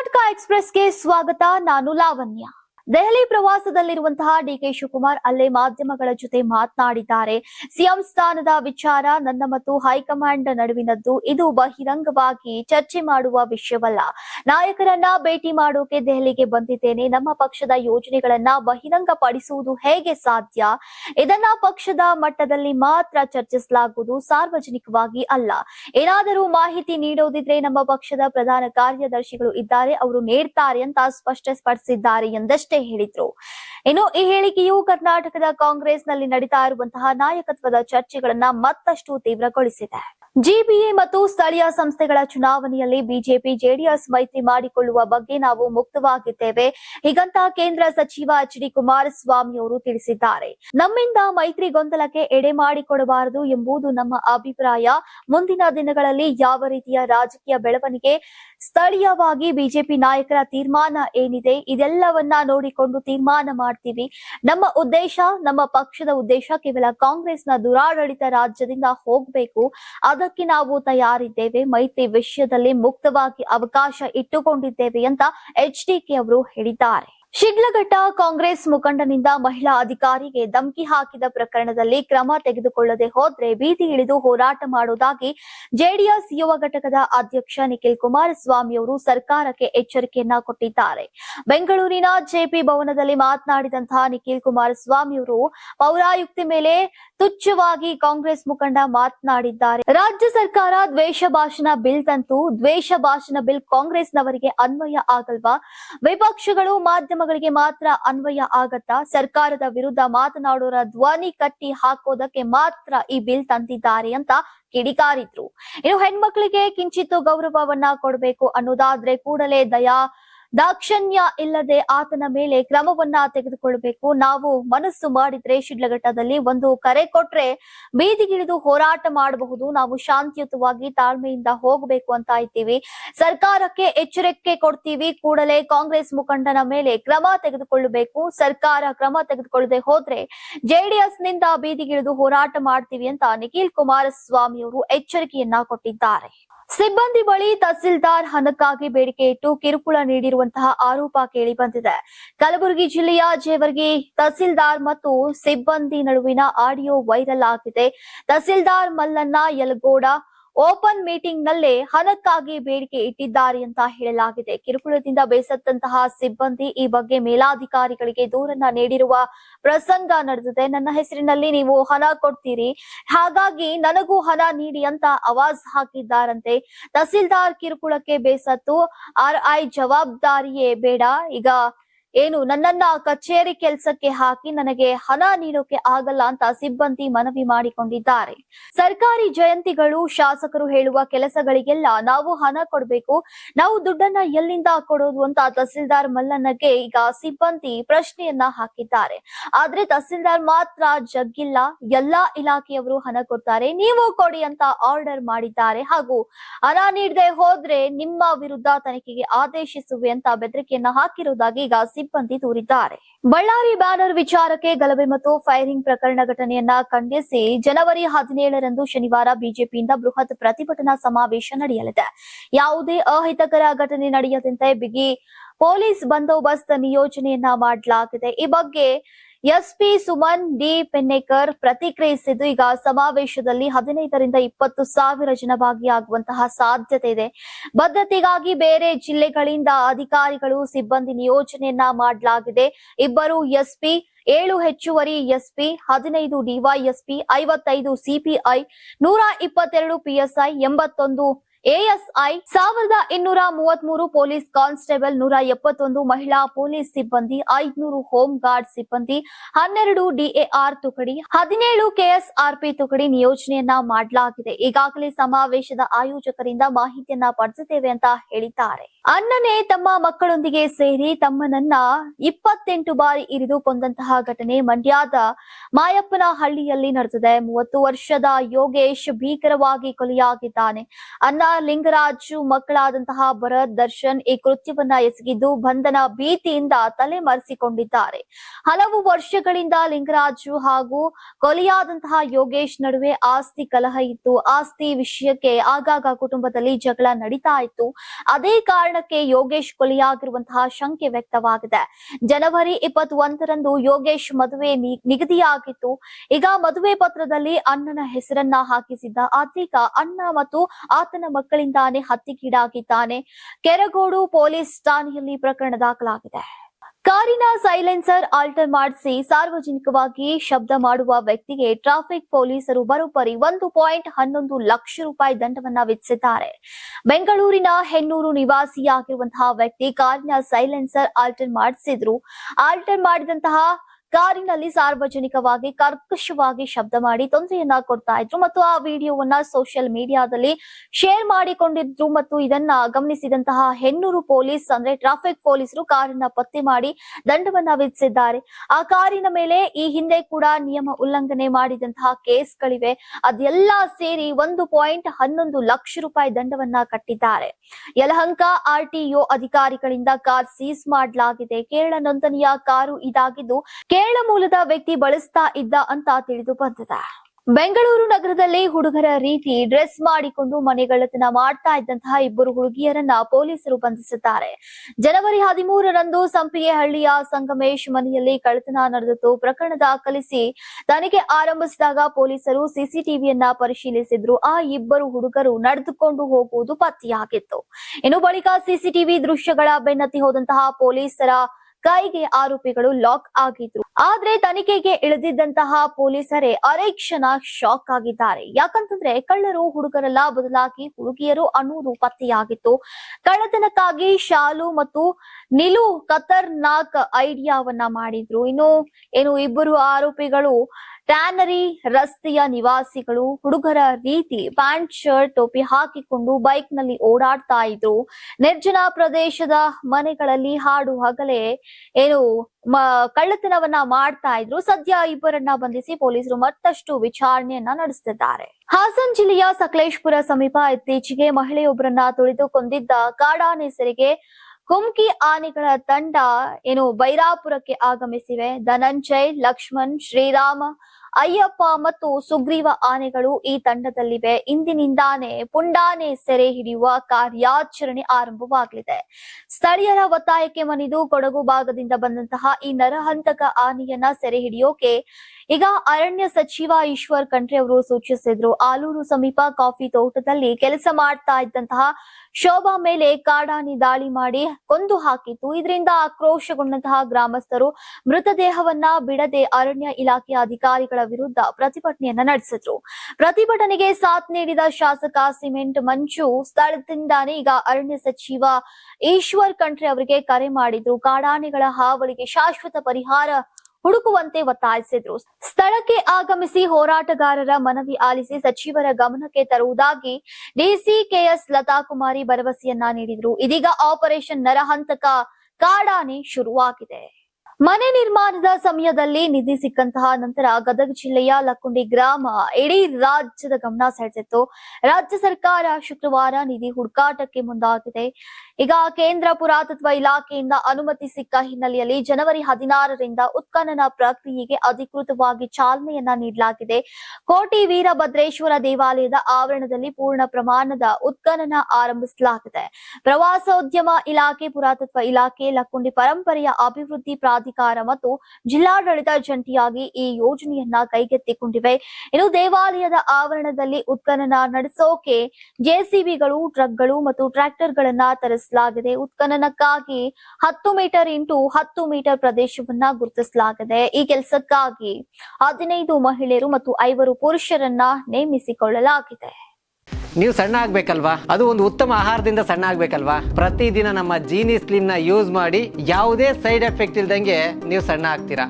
ಕರ್ನಾಟಕ ಎಕ್ಸ್ಪ್ರೆಸ್ಗೆ ಸ್ವಾಗತ ನಾನು ಲಾವಣ್ಯ ದೆಹಲಿ ಪ್ರವಾಸದಲ್ಲಿರುವಂತಹ ಡಿಕೆ ಶಿವಕುಮಾರ್ ಅಲ್ಲೇ ಮಾಧ್ಯಮಗಳ ಜೊತೆ ಮಾತನಾಡಿದ್ದಾರೆ. ಸಿಎಂ ಸ್ಥಾನದ ವಿಚಾರ ನನ್ನ ಮತ್ತು ಹೈಕಮಾಂಡ್ ನಡುವಿನದ್ದು ಇದು ಬಹಿರಂಗವಾಗಿ ಚರ್ಚೆ ಮಾಡುವ ವಿಷಯವಲ್ಲ. ನಾಯಕರನ್ನ ಭೇಟಿ ಮಾಡೋಕೆ ದೆಹಲಿಗೆ ಬಂದಿದ್ದೇನೆ. ನಮ್ಮ ಪಕ್ಷದ ಯೋಜನೆಗಳನ್ನ ಬಹಿರಂಗಪಡಿಸುವುದು ಹೇಗೆ ಸಾಧ್ಯ? ಇದನ್ನ ಪಕ್ಷದ ಮಟ್ಟದಲ್ಲಿ ಮಾತ್ರ ಚರ್ಚಿಸಲಾಗುವುದು ಸಾರ್ವಜನಿಕವಾಗಿ ಅಲ್ಲ. ಏನಾದರೂ ಮಾಹಿತಿ ನೀಡೋದಿದ್ರೆ ನಮ್ಮ ಪಕ್ಷದ ಪ್ರಧಾನ ಕಾರ್ಯದರ್ಶಿಗಳು ಇದ್ದಾರೆ. ಅವರು ನೀಡ್ತಾರೆ ಅಂತ ಸ್ಪಷ್ಟಪಡಿಸಿದ್ದಾರೆ ಎಂದಷ್ಟೇ. ಹೇಳಿದ್ರು. ಇನ್ನು ಈ ಹೇಳಿಕೆಯು ಕರ್ನಾಟಕದ ಕಾಂಗ್ರೆಸ್ನಲ್ಲಿ ನಡೀತಾ ಇರುವಂತಹ ನಾಯಕತ್ವದ ಚರ್ಚೆಗಳನ್ನ ಮತ್ತಷ್ಟು ತೀವ್ರಗೊಳಿಸಿದೆ. ಜಿಬಿಎ ಮತ್ತು ಸ್ಥಳೀಯ ಸಂಸ್ಥೆಗಳ ಚುನಾವಣೆಯಲ್ಲಿ ಬಿಜೆಪಿ, ಜೆಡಿಎಸ್ ಮೈತ್ರಿ ಮಾಡಿಕೊಳ್ಳುವ ಬಗ್ಗೆ ನಾವು ಮುಕ್ತವಾಗಿದ್ದೇವೆ. ಹೀಗಂತ ಕೇಂದ್ರ ಸಚಿವ ಎಚ್ ಡಿ ಕುಮಾರಸ್ವಾಮಿ ಅವರು ತಿಳಿಸಿದ್ದಾರೆ. ನಮ್ಮಿಂದ ಮೈತ್ರಿ ಗೊಂದಲಕ್ಕೆ ಎಡೆ ಮಾಡಿಕೊಡಬಾರದು ಎಂಬುದು ನಮ್ಮ ಅಭಿಪ್ರಾಯ. ಮುಂದಿನ ದಿನಗಳಲ್ಲಿ ಯಾವ ರೀತಿಯ ರಾಜಕೀಯ ಬೆಳವಣಿಗೆ ಸ್ಥಳೀಯವಾಗಿ ಬಿಜೆಪಿ ನಾಯಕರ ತೀರ್ಮಾನ ಏನಿದೆ? ಇದೆಲ್ಲವನ್ನ ನೋಡಿಕೊಂಡು ತೀರ್ಮಾನ ಮಾಡ್ತೀವಿ. ನಮ್ಮ ಉದ್ದೇಶ, ನಮ್ಮ ಪಕ್ಷದ ಉದ್ದೇಶ ಕೇವಲ ಕಾಂಗ್ರೆಸ್ನ ದುರಾಡಳಿತ ರಾಜ್ಯದಿಂದ ಹೋಗಬೇಕು. ಅದಕ್ಕೆ ನಾವು ತಯಾರಿದ್ದೇವೆ. ಮೈತ್ರಿ ವಿಷಯದಲ್ಲಿ ಮುಕ್ತವಾಗಿ ಅವಕಾಶ ಇಟ್ಟುಕೊಂಡಿದ್ದೇವೆ ಅಂತ ಎಚ್ ಡಿಕೆ ಅವರು ಹೇಳಿದ್ದಾರೆ. ಶಿಡ್ಲಘಟ್ಟ ಕಾಂಗ್ರೆಸ್ ಮುಖಂಡನಿಂದ ಮಹಿಳಾ ಅಧಿಕಾರಿಗೆ ಧಮಕಿ ಹಾಕಿದ ಪ್ರಕರಣದಲ್ಲಿ ಕ್ರಮ ತೆಗೆದುಕೊಳ್ಳದೆ ಹೋದ್ರೆ ಬೀದಿ ಇಳಿದು ಹೋರಾಟ ಮಾಡುವುದಾಗಿ ಜೆಡಿಎಸ್ ಯುವ ಘಟಕದ ಅಧ್ಯಕ್ಷ ನಿಖಿಲ್ ಕುಮಾರಸ್ವಾಮಿ ಅವರು ಸರ್ಕಾರಕ್ಕೆ ಎಚ್ಚರಿಕೆಯನ್ನ ಕೊಟ್ಟಿದ್ದಾರೆ. ಬೆಂಗಳೂರಿನ ಜೆಪಿ ಭವನದಲ್ಲಿ ಮಾತನಾಡಿದಂತಹ ನಿಖಿಲ್ ಕುಮಾರಸ್ವಾಮಿ ಅವರು ಪೌರಾಯುಕ್ತಿ ಮೇಲೆ ತುಚ್ಛವಾಗಿ ಕಾಂಗ್ರೆಸ್ ಮುಖಂಡ ಮಾತನಾಡಿದ್ದಾರೆ. ರಾಜ್ಯ ಸರ್ಕಾರ ದ್ವೇಷ ಭಾಷಣ ಬಿಲ್ ತಂತು, ದ್ವೇಷ ಭಾಷಣ ಬಿಲ್ ಕಾಂಗ್ರೆಸ್ನವರಿಗೆ ಅನ್ವಯ ಆಗಲ್ವಾ? ವಿಪಕ್ಷಗಳು ಮಾಧ್ಯಮಗಳಿಗೆ ಮಾತ್ರ ಅನ್ವಯ ಆಗತ್ತಾ? ಸರ್ಕಾರದ ವಿರುದ್ಧ ಮಾತನಾಡೋರ ಧ್ವನಿ ಕಟ್ಟಿ ಹಾಕೋದಕ್ಕೆ ಮಾತ್ರ ಈ ಬಿಲ್ ತಂದಿದ್ದಾರೆ ಅಂತ ಕಿಡಿಕಾರಿದ್ರು. ಇನ್ನು ಹೆಣ್ಮಕ್ಳಿಗೆ ಕಿಂಚಿತ್ತು ಗೌರವವನ್ನ ಕೊಡಬೇಕು ಅನ್ನೋದಾದ್ರೆ ಕೂಡಲೇ ದಯಾ ದಾಕ್ಷಣ್ಯ ಇಲ್ಲದೆ ಆತನ ಮೇಲೆ ಕ್ರಮವನ್ನ ತೆಗೆದುಕೊಳ್ಳಬೇಕು. ನಾವು ಮನಸ್ಸು ಮಾಡಿದ್ರೆ ಶಿಡ್ಲಘಟ್ಟದಲ್ಲಿ ಒಂದು ಕರೆ ಕೊಟ್ರೆ ಬೀದಿಗಿಳಿದು ಹೋರಾಟ ಮಾಡಬಹುದು. ನಾವು ಶಾಂತಿಯುತವಾಗಿ ತಾಳ್ಮೆಯಿಂದ ಹೋಗಬೇಕು ಅಂತ ಇದ್ದೀವಿ. ಸರ್ಕಾರಕ್ಕೆ ಎಚ್ಚರಿಕೆ ಕೊಡ್ತೀವಿ. ಕೂಡಲೇ ಕಾಂಗ್ರೆಸ್ ಮುಖಂಡನ ಮೇಲೆ ಕ್ರಮ ತೆಗೆದುಕೊಳ್ಳಬೇಕು. ಸರ್ಕಾರ ಕ್ರಮ ತೆಗೆದುಕೊಳ್ಳದೆ ಹೋದ್ರೆ ಜೆಡಿಎಸ್ನಿಂದ ಬೀದಿಗಿಳಿದು ಹೋರಾಟ ಮಾಡ್ತೀವಿ ಅಂತ ನಿಖಿಲ್ ಕುಮಾರಸ್ವಾಮಿ ಅವರು ಎಚ್ಚರಿಕೆಯನ್ನ ಕೊಟ್ಟಿದ್ದಾರೆ. ಸಿಬ್ಬಂದಿ ಬಳಿ ತಹಸೀಲ್ದಾರ್ ಹಣಕ್ಕಾಗಿ ಬೇಡಿಕೆ ಇಟ್ಟು ಕಿರುಕುಳ ನೀಡಿರುವಂತಹ ಆರೋಪ ಕೇಳಿ ಬಂದಿದೆ. ಕಲಬುರಗಿ ಜಿಲ್ಲೆಯ ಜೇವರ್ಗಿ ತಹಸೀಲ್ದಾರ್ ಮತ್ತು ಸಿಬ್ಬಂದಿ ನಡುವಿನ ಆಡಿಯೋ ವೈರಲ್ ಆಗಿದೆ. ತಹಸೀಲ್ದಾರ್ ಮಲ್ಲಣ್ಣ ಯಲಗೋಡ ಓಪನ್ ಮೀಟಿಂಗ್ ನಲ್ಲೇ ಹಣಕ್ಕಾಗಿ ಬೇಡಿಕೆ ಇಟ್ಟಿದ್ದಾರೆ ಅಂತ ಹೇಳಲಾಗಿದೆ. ಕಿರುಕುಳದಿಂದ ಬೇಸತ್ತಂತಹ ಸಿಬ್ಬಂದಿ ಈ ಬಗ್ಗೆ ಮೇಲಾಧಿಕಾರಿಗಳಿಗೆ ದೂರನ್ನ ನೀಡಿರುವ ಪ್ರಸಂಗ ನಡೆದಿದೆ. ನನ್ನ ಹೆಸರಿನಲ್ಲಿ ನೀವು ಹಣ ಕೊಡ್ತೀರಿ. ಹಾಗಾಗಿ ನನಗೂ ಹಣ ನೀಡಿ ಅಂತ ಅವಾಜ್ ಹಾಕಿದ್ದಾರಂತೆ. ತಹಸೀಲ್ದಾರ್ ಕಿರುಕುಳಕ್ಕೆ ಬೇಸತ್ತು. ಆರ್ ಐ ಜವಾಬ್ದಾರಿಯೇ ಬೇಡ. ಈಗ ಏನು, ನನ್ನನ್ನ ಕಚೇರಿ ಕೆಲಸಕ್ಕೆ ಹಾಕಿ ನನಗೆ ಹಣ ನೀಡೋಕೆ ಆಗಲ್ಲ ಅಂತ ಸಿಬ್ಬಂದಿ ಮನವಿ ಮಾಡಿಕೊಂಡಿದ್ದಾರೆ. ಸರ್ಕಾರಿ ಜಯಂತಿಗಳು, ಶಾಸಕರು ಹೇಳುವ ಕೆಲಸಗಳಿಗೆಲ್ಲ ನಾವು ಹಣ ಕೊಡ್ಬೇಕು. ನಾವು ದುಡ್ಡನ್ನ ಎಲ್ಲಿಂದ ಕೊಡೋದು ಅಂತ ತಹಸೀಲ್ದಾರ್ ಮಲ್ಲನ್ನಗೆ ಈಗ ಸಿಬ್ಬಂದಿ ಪ್ರಶ್ನೆಯನ್ನ ಹಾಕಿದ್ದಾರೆ. ಆದ್ರೆ ತಹಸೀಲ್ದಾರ್ ಮಾತ್ರ ಜಗ್ಗಿಲ್ಲ. ಎಲ್ಲಾ ಇಲಾಖೆಯವರು ಹಣ ಕೊಡ್ತಾರೆ. ನೀವು ಕೊಡಿ ಅಂತ ಆರ್ಡರ್ ಮಾಡಿದ್ದಾರೆ. ಹಾಗೂ ಹಣ ನೀಡದೆ ಹೋದ್ರೆ ನಿಮ್ಮ ವಿರುದ್ಧ ತನಿಖೆಗೆ ಆದೇಶಿಸುವೆ ಅಂತ ಬೆದರಿಕೆಯನ್ನ ಹಾಕಿರುವುದಾಗಿ ಈಗ ಸಿಬ್ಬಂದಿ ದೂರಿದ್ದಾರೆ. ಬಳ್ಳಾರಿ ಬ್ಯಾನರ್ ವಿಚಾರಕ್ಕೆ ಗಲಭೆ ಮತ್ತು ಫೈರಿಂಗ್ ಪ್ರಕರಣ ಘಟನೆಯನ್ನ ಖಂಡಿಸಿ ಜನವರಿ ಹದಿನೇಳರಂದು ಶನಿವಾರ ಬಿಜೆಪಿಯಿಂದ ಬೃಹತ್ ಪ್ರತಿಭಟನಾ ಸಮಾವೇಶ ನಡೆಯಲಿದೆ. ಯಾವುದೇ ಅಹಿತಕರ ಘಟನೆ ನಡೆಯದಂತೆ ಬಿಗಿ ಪೊಲೀಸ್ ಬಂದೋಬಸ್ತ್ ನಿಯೋಜನೆಯನ್ನ ಮಾಡಲಾಗಿದೆ. ಈ ಬಗ್ಗೆ ಎಸ್ಪಿ ಸುಮನ್ ಡಿ ಪೆನ್ನೇಕರ್ ಪ್ರತಿಕ್ರಿಯಿಸಿದ್ದು, ಈಗ ಸಮಾವೇಶದಲ್ಲಿ ಹದಿನೈದರಿಂದ ಇಪ್ಪತ್ತು ಸಾವಿರ ಜನ ಭಾಗಿಯಾಗುವಂತಹ ಸಾಧ್ಯತೆ ಇದೆ. ಭದ್ರತೆಗಾಗಿ ಬೇರೆ ಜಿಲ್ಲೆಗಳಿಂದ ಅಧಿಕಾರಿಗಳು ಸಿಬ್ಬಂದಿ ನಿಯೋಜನೆಯನ್ನ ಮಾಡಲಾಗಿದೆ. ಇಬ್ಬರು ಎಸ್ಪಿ, ಏಳು ಹೆಚ್ಚುವರಿ ಎಸ್ಪಿ, ಹದಿನೈದು ಡಿವೈಎಸ್ಪಿ, ಐವತ್ತೈದು ಸಿಪಿಐ, ನೂರ ಇಪ್ಪತ್ತೆರಡು ಪಿಎಸ್ಐ, ಎಂಬತ್ತೊಂದು ಎಎಸ್ಐ ಸಾವಿರದ ಇನ್ನೂರ ಮೂವತ್ಮೂರು ಪೊಲೀಸ್ ಕಾನ್ಸ್ಟೇಬಲ್ ನೂರ ಎಪ್ಪತ್ತೊಂದು ಮಹಿಳಾ ಪೊಲೀಸ್ ಸಿಬ್ಬಂದಿ, ಐದ್ನೂರು ಹೋಮ್ ಗಾರ್ಡ್ ಸಿಬ್ಬಂದಿ, ಹನ್ನೆರಡು ಡಿಎಆರ್ ತುಕಡಿ, ಹದಿನೇಳು ಕೆಎಸ್ಆರ್ಪಿ ತುಕಡಿ ನಿಯೋಜನೆಯನ್ನ ಮಾಡಲಾಗಿದೆ. ಈಗಾಗಲೇ ಸಮಾವೇಶದ ಆಯೋಜಕರಿಂದ ಮಾಹಿತಿಯನ್ನ ಪಡೆದಿದ್ದೇವೆ ಅಂತ ಹೇಳಿದ್ದಾರೆ. ಅಣ್ಣನೇ ತಮ್ಮ ಮಕ್ಕಳೊಂದಿಗೆ ಸೇರಿ ತಮ್ಮನನ್ನ ಇಪ್ಪತ್ತೆಂಟು ಬಾರಿ ಇರಿದು ಕೊಂದಂತಹ ಘಟನೆ ಮಂಡ್ಯದ ಮಾಯಪ್ಪನ ಹಳ್ಳಿಯಲ್ಲಿ ನಡೆದಿದೆ. ಮೂವತ್ತು ವರ್ಷದ ಯೋಗೇಶ್ ಭೀಕರವಾಗಿ ಕೊಲೆಯಾಗಿದ್ದಾನೆ. ಅನ್ನ ಲಿಂಗರಾಜು ಮಕ್ಕಳಾದಂತಹ ಭರತ್ ದರ್ಶನ್ ಈ ಕೃತ್ಯವನ್ನ ಎಸಗಿದ್ದು ಬಂಧನ ಭೀತಿಯಿಂದ ತಲೆಮರೆಸಿಕೊಂಡಿದ್ದಾರೆ ಹಲವು ವರ್ಷಗಳಿಂದ ಲಿಂಗರಾಜು ಹಾಗೂ ಕೊಲೆಯಾದಂತಹ ಯೋಗೇಶ್ ನಡುವೆ ಆಸ್ತಿ ಕಲಹ ಇತ್ತು. ಆಸ್ತಿ ವಿಷಯಕ್ಕೆ ಆಗಾಗ ಕುಟುಂಬದಲ್ಲಿ ಜಗಳ ನಡೀತಾ ಇತ್ತು. ಅದೇ ಕಾರಣಕ್ಕೆ ಯೋಗೇಶ್ ಕೊಲೆಯಾಗಿರುವಂತಹ ಶಂಕೆ ವ್ಯಕ್ತವಾಗಿದೆ. ಜನವರಿ ಇಪ್ಪತ್ತೊಂದರಂದು ಯೋಗೇಶ್ ಮದುವೆ ನಿಗದಿಯಾಗಿತ್ತು. ಈಗ ಮದುವೆ ಪತ್ರದಲ್ಲಿ ಅಣ್ಣನ ಹೆಸರನ್ನ ಹಾಕಿಸಿದ್ದ ಆತೀಕ ಅಣ್ಣ ಮತ್ತು ಆತನ ಮಕ್ಕಳಿಂದಾನೇ ಹತ್ಯೆಗೀಡಾಗಿದ್ದಾನೆ ಕೆರಗೋಡು ಪೊಲೀಸ್ ಠಾಣೆಯಲ್ಲಿ ಪ್ರಕರಣ ದಾಖಲಾಗಿದೆ. ಕಾರಿನ ಸೈಲೆನ್ಸರ್ ಆಲ್ಟರ್ ಮಾಡಿಸಿ ಸಾರ್ವಜನಿಕವಾಗಿ ಶಬ್ದ ಮಾಡುವ ವ್ಯಕ್ತಿಗೆ ಟ್ರಾಫಿಕ್ ಪೊಲೀಸರು ಬರೋಬ್ಬರಿ ಒಂದು ಪಾಯಿಂಟ್ ಹನ್ನೊಂದು ಲಕ್ಷ ರೂಪಾಯಿ ದಂಡವನ್ನ ವಿಧಿಸಿದ್ದಾರೆ. ಬೆಂಗಳೂರಿನ ಹೆಣ್ಣೂರು ನಿವಾಸಿಯಾಗಿರುವಂತಹ ವ್ಯಕ್ತಿ ಕಾರಿನ ಸೈಲೆನ್ಸರ್ ಆಲ್ಟರ್ ಮಾಡಿಸಿದ್ರು. ಆಲ್ಟರ್ ಮಾಡಿದಂತಹ ಕಾರಿನಲ್ಲಿ ಸಾರ್ವಜನಿಕವಾಗಿ ಕರ್ಕಶವಾಗಿ ಶಬ್ದ ಮಾಡಿ ತೊಂದರೆಯನ್ನ ಕೊಡ್ತಾ ಇದ್ರು ಮತ್ತು ಆ ವಿಡಿಯೋವನ್ನ ಸೋಷಿಯಲ್ ಮೀಡಿಯಾದಲ್ಲಿ ಶೇರ್ ಮಾಡಿಕೊಂಡಿದ್ರು ಮತ್ತು ಇದನ್ನ ಗಮನಿಸಿದಂತಹ ಹೆಣ್ಣೂರು ಪೊಲೀಸ್ ಅಂದ್ರೆ ಟ್ರಾಫಿಕ್ ಪೊಲೀಸರು ಕಾರನ್ನ ಪತ್ತೆ ಮಾಡಿ ದಂಡವನ್ನ ವಿಧಿಸಿದ್ದಾರೆ. ಆ ಕಾರಿನ ಮೇಲೆ ಈ ಹಿಂದೆ ಕೂಡ ನಿಯಮ ಉಲ್ಲಂಘನೆ ಮಾಡಿದಂತಹ ಕೇಸ್ಗಳಿವೆ. ಅದೆಲ್ಲ ಸೇರಿ ಒಂದು ಪಾಯಿಂಟ್ ಹನ್ನೊಂದು ಲಕ್ಷ ರೂಪಾಯಿ ದಂಡವನ್ನ ಕಟ್ಟಿದ್ದಾರೆ. ಯಲಹಂಕ ಆರ್ಟಿಒ ಅಧಿಕಾರಿಗಳಿಂದ ಕಾರ್ ಸೀಸ್ ಮಾಡಲಾಗಿದೆ. ಕೇರಳ ನೋಂದಣಿಯ ಕಾರು ಇದಾಗಿದ್ದು ಕೇರಳ ಮೂಲದ ವ್ಯಕ್ತಿ ಬಳಸ್ತಾ ಇದ್ದ ಅಂತ ತಿಳಿದು ಬಂದಿದೆ. ಬೆಂಗಳೂರು ನಗರದಲ್ಲಿ ಹುಡುಗರ ರೀತಿ ಡ್ರೆಸ್ ಮಾಡಿಕೊಂಡು ಮನೆಗಳತನ ಮಾಡ್ತಾ ಇದ್ದಂತಹ ಇಬ್ಬರು ಹುಡುಗಿಯರನ್ನ ಪೊಲೀಸರು ಬಂಧಿಸಿದ್ದಾರೆ. ಜನವರಿ ಹದಿಮೂರರಂದು ಸಂಪಿಗೆಹಳ್ಳಿಯ ಸಂಗಮೇಶ್ ಮನೆಯಲ್ಲಿ ಕಳ್ಳತನ ನಡೆದಿತ್ತು ಪ್ರಕರಣ ದಾಖಲಿಸಿ ತನಿಖೆ ಆರಂಭಿಸಿದಾಗ ಪೊಲೀಸರು ಸಿಸಿಟಿವಿಯನ್ನ ಪರಿಶೀಲಿಸಿದ್ರು. ಆ ಇಬ್ಬರು ಹುಡುಗರು ನಡೆದುಕೊಂಡು ಹೋಗುವುದು ಪತ್ತೆಯಾಗಿತ್ತು. ಇನ್ನು ಬಳಿಕ ಸಿಸಿಟಿವಿ ದೃಶ್ಯಗಳ ಬೆನ್ನತ್ತಿ ಹೋದಂತಹ ಪೊಲೀಸರ ಕೈಗೆ ಆರೋಪಿಗಳು ಲಾಕ್ ಆಗಿದ್ರು. ಆದ್ರೆ ತನಿಖೆಗೆ ಇಳಿದಿದ್ದಂತಹ ಪೊಲೀಸರೇ ಅರೆ ಕ್ಷಣ ಶಾಕ್ ಆಗಿದ್ದಾರೆ. ಯಾಕಂತಂದ್ರೆ ಕಳ್ಳರು, ಹುಡುಗರೆಲ್ಲ ಬದಲಾಗಿ ಹುಡುಗಿಯರು ಅನ್ನುವುದು ಪತ್ತೆಯಾಗಿತ್ತು. ಕಳ್ಳತನಕ್ಕಾಗಿ ಶಾಲು ಮತ್ತು ನಿಲು ಖತರ್ನಾಕ್ ಐಡಿಯಾವನ್ನ ಮಾಡಿದ್ರು. ಇನ್ನು ಏನು ಇಬ್ಬರು ಆರೋಪಿಗಳು ಟ್ಯಾನರಿ ರಸ್ತೆಯ ನಿವಾಸಿಗಳು ಹುಡುಗರ ರೀತಿ ಪ್ಯಾಂಟ್, ಶರ್ಟ್ ಟೋಪಿ ಹಾಕಿಕೊಂಡು ಬೈಕ್ನಲ್ಲಿ ಓಡಾಡ್ತಾ ಇದ್ರು. ನಿರ್ಜನ ಪ್ರದೇಶದ ಮನೆಗಳಲ್ಲಿ ಹಾಡು ಹಗಲೇ ಏನು ಕಳ್ಳತನವನ್ನ ಮಾಡ್ತಾ ಇದ್ರು. ಸದ್ಯ ಇಬ್ಬರನ್ನ ಬಂಧಿಸಿ ಪೊಲೀಸರು ಮತ್ತಷ್ಟು ವಿಚಾರಣೆಯನ್ನ ನಡೆಸುತ್ತಿದ್ದಾರೆ ಹಾಸನ್ ಜಿಲ್ಲೆಯ ಸಕಲೇಶ್ಪುರ ಸಮೀಪ ಇತ್ತೀಚೆಗೆ ಮಹಿಳೆಯೊಬ್ಬರನ್ನ ತುಳಿದು ಕೊಂದಿದ್ದ ಕಾಡಾನೆ ಸೆರೆಗೆ ಕುಮ್ಕಿ ಆನೆಗಳ ತಂಡ ಏನು ಬೈರಾಪುರಕ್ಕೆ ಆಗಮಿಸಿವೆ. ಧನಂಜಯ್, ಲಕ್ಷ್ಮಣ್, ಶ್ರೀರಾಮ ಅಯ್ಯಪ್ಪ ಮತ್ತು ಸುಗ್ರೀವ ಆನೆಗಳು ಈ ತಂಡದಲ್ಲಿವೆ. ಇಂದಿನಿಂದಾನೆ ಪುಂಡಾನೆ ಸೆರೆ ಹಿಡಿಯುವ ಕಾರ್ಯಾಚರಣೆ ಆರಂಭವಾಗಲಿದೆ. ಸ್ಥಳೀಯರ ಒತ್ತಾಯಕ್ಕೆ ಮನಿದು ಕೊಡಗು ಭಾಗದಿಂದ ಬಂದಂತಹ ಈ ನರಹಂತಕ ಆನೆಯನ್ನ ಸೆರೆ ಹಿಡಿಯೋಕೆ ಈಗ ಅರಣ್ಯ ಸಚಿವ ಈಶ್ವರ್ ಖಂಡ್ರೆ ಅವರು ಸೂಚಿಸಿದ್ರು. ಆಲೂರು ಸಮೀಪ ಕಾಫಿ ತೋಟದಲ್ಲಿ ಕೆಲಸ ಮಾಡ್ತಾ ಇದ್ದಂತಹ ಶೋಭಾ ಮೇಲೆ ಕಾಡಾನಿ ದಾಳಿ ಮಾಡಿ ಕೊಂದು ಹಾಕಿತ್ತು. ಇದರಿಂದ ಆಕ್ರೋಶಗೊಂಡಂತಹ ಗ್ರಾಮಸ್ಥರು ಮೃತದೇಹವನ್ನ ಬಿಡದೆ ಅರಣ್ಯ ಇಲಾಖೆ ಅಧಿಕಾರಿಗಳ ವಿರುದ್ಧ ಪ್ರತಿಭಟನೆಯನ್ನ ನಡೆಸಿದ್ರು. ಪ್ರತಿಭಟನೆಗೆ ಸಾಥ್ ನೀಡಿದ ಶಾಸಕ ಸಿಮೆಂಟ್ ಮಂಜು ಸ್ಥಳದಿಂದಾನೇ ಈಗ ಅರಣ್ಯ ಸಚಿವ ಈಶ್ವರ್ ಖಂಡ್ರೆ ಅವರಿಗೆ ಕರೆ ಮಾಡಿದ್ರು. ಕಾಡಾನೆಗಳ ಹಾವಳಿಗೆ ಶಾಶ್ವತ ಪರಿಹಾರ ಹುಡುಕುವಂತೆ ಒತ್ತಾಯಿಸಿದ್ರು. ಸ್ಥಳಕ್ಕೆ ಆಗಮಿಸಿ ಹೋರಾಟಗಾರರ ಮನವಿ ಆಲಿಸಿ ಸಚಿವರ ಗಮನಕ್ಕೆ ತರುವುದಾಗಿ ಡಿಸಿ ಕೆಎಸ್ ಲತಾ ಕುಮಾರಿ ಭರವಸೆಯನ್ನ ನೀಡಿದ್ರು. ಇದೀಗ ಆಪರೇಷನ್ ನರಹಂತಕ ಕಾಡಾನೆ ಶುರುವಾಗಿದೆ. ಮನೆ ನಿರ್ಮಾಣದ ಸಮಯದಲ್ಲಿ ನಿಧಿ ಸಿಕ್ಕಂತಹ ನಂತರ ಗದಗ ಜಿಲ್ಲೆಯ ಲಕ್ಕುಂಡಿ ಗ್ರಾಮ ಇಡೀ ರಾಜ್ಯದ ಗಮನ ಸೆಳೆದಿತ್ತು. ರಾಜ್ಯ ಸರ್ಕಾರ ಶುಕ್ರವಾರ ನಿಧಿ ಹುಡುಕಾಟಕ್ಕೆ ಮುಂದಾಗಿದೆ. ಈಗ ಕೇಂದ್ರ ಪುರಾತತ್ವ ಇಲಾಖೆಯಿಂದ ಅನುಮತಿ ಸಿಕ್ಕ ಹಿನ್ನೆಲೆಯಲ್ಲಿ ಜನವರಿ ಹದಿನಾರರಿಂದ ಉತ್ಖನನ ಪ್ರಕ್ರಿಯೆಗೆ ಅಧಿಕೃತವಾಗಿ ಚಾಲನೆಯನ್ನ ನೀಡಲಾಗಿದೆ. ಕೋಟಿ ವೀರಭದ್ರೇಶ್ವರ ದೇವಾಲಯದ ಆವರಣದಲ್ಲಿ ಪೂರ್ಣ ಪ್ರಮಾಣದ ಉತ್ಖನನ ಆರಂಭಿಸಲಾಗಿದೆ. ಪ್ರವಾಸೋದ್ಯಮ ಇಲಾಖೆ, ಪುರಾತತ್ವ ಇಲಾಖೆ, ಲಕ್ಕುಂಡಿ ಪರಂಪರೆಯ ಅಭಿವೃದ್ಧಿ ಪ್ರಾಧಿಕಾರ ಮತ್ತು ಜಿಲ್ಲಾಡಳಿತ ಜಂಟಿಯಾಗಿ ಈ ಯೋಜನೆಯನ್ನ ಕೈಗೆತ್ತಿಕೊಂಡಿವೆ. ಇನ್ನು ದೇವಾಲಯದ ಆವರಣದಲ್ಲಿ ಉತ್ಖನನ ನಡೆಸೋಕೆ ಜೆಸಿಬಿಗಳು ಟ್ರಕ್ಗಳು ಮತ್ತು ಟ್ರ್ಯಾಕ್ಟರ್ಗಳನ್ನ ತರಿಸಲಾಗಿದೆ ಉತ್ಖನನಕ್ಕಾಗಿ ಹತ್ತು ಮೀಟರ್ ಇಂಟು ಹತ್ತು ಮೀಟರ್ ಪ್ರದೇಶವನ್ನ ಗುರುತಿಸಲಾಗಿದೆ. ಈ ಕೆಲಸಕ್ಕಾಗಿ ಹದಿನೈದು ಮಹಿಳೆಯರು ಮತ್ತು ಐವರು ಪುರುಷರನ್ನ ನೇಮಿಸಿಕೊಳ್ಳಲಾಗಿದೆ. ನೀವು ಸಣ್ಣ ಆಗ್ಬೇಕಲ್ವಾ? ಅದು ಒಂದು ಉತ್ತಮ ಆಹಾರದಿಂದ ಸಣ್ಣ ಆಗ್ಬೇಕಲ್ವಾ? ಪ್ರತಿದಿನ ನಮ್ಮ ಜೀನಿ ಸ್ಲಿಮ್ನ ಯೂಸ್ ಮಾಡಿ ಯಾವುದೇ ಸೈಡ್ ಎಫೆಕ್ಟ್ ಇಲ್ದಂಗೆ ನೀವು ಸಣ್ಣ ಆಗ್ತೀರಾ?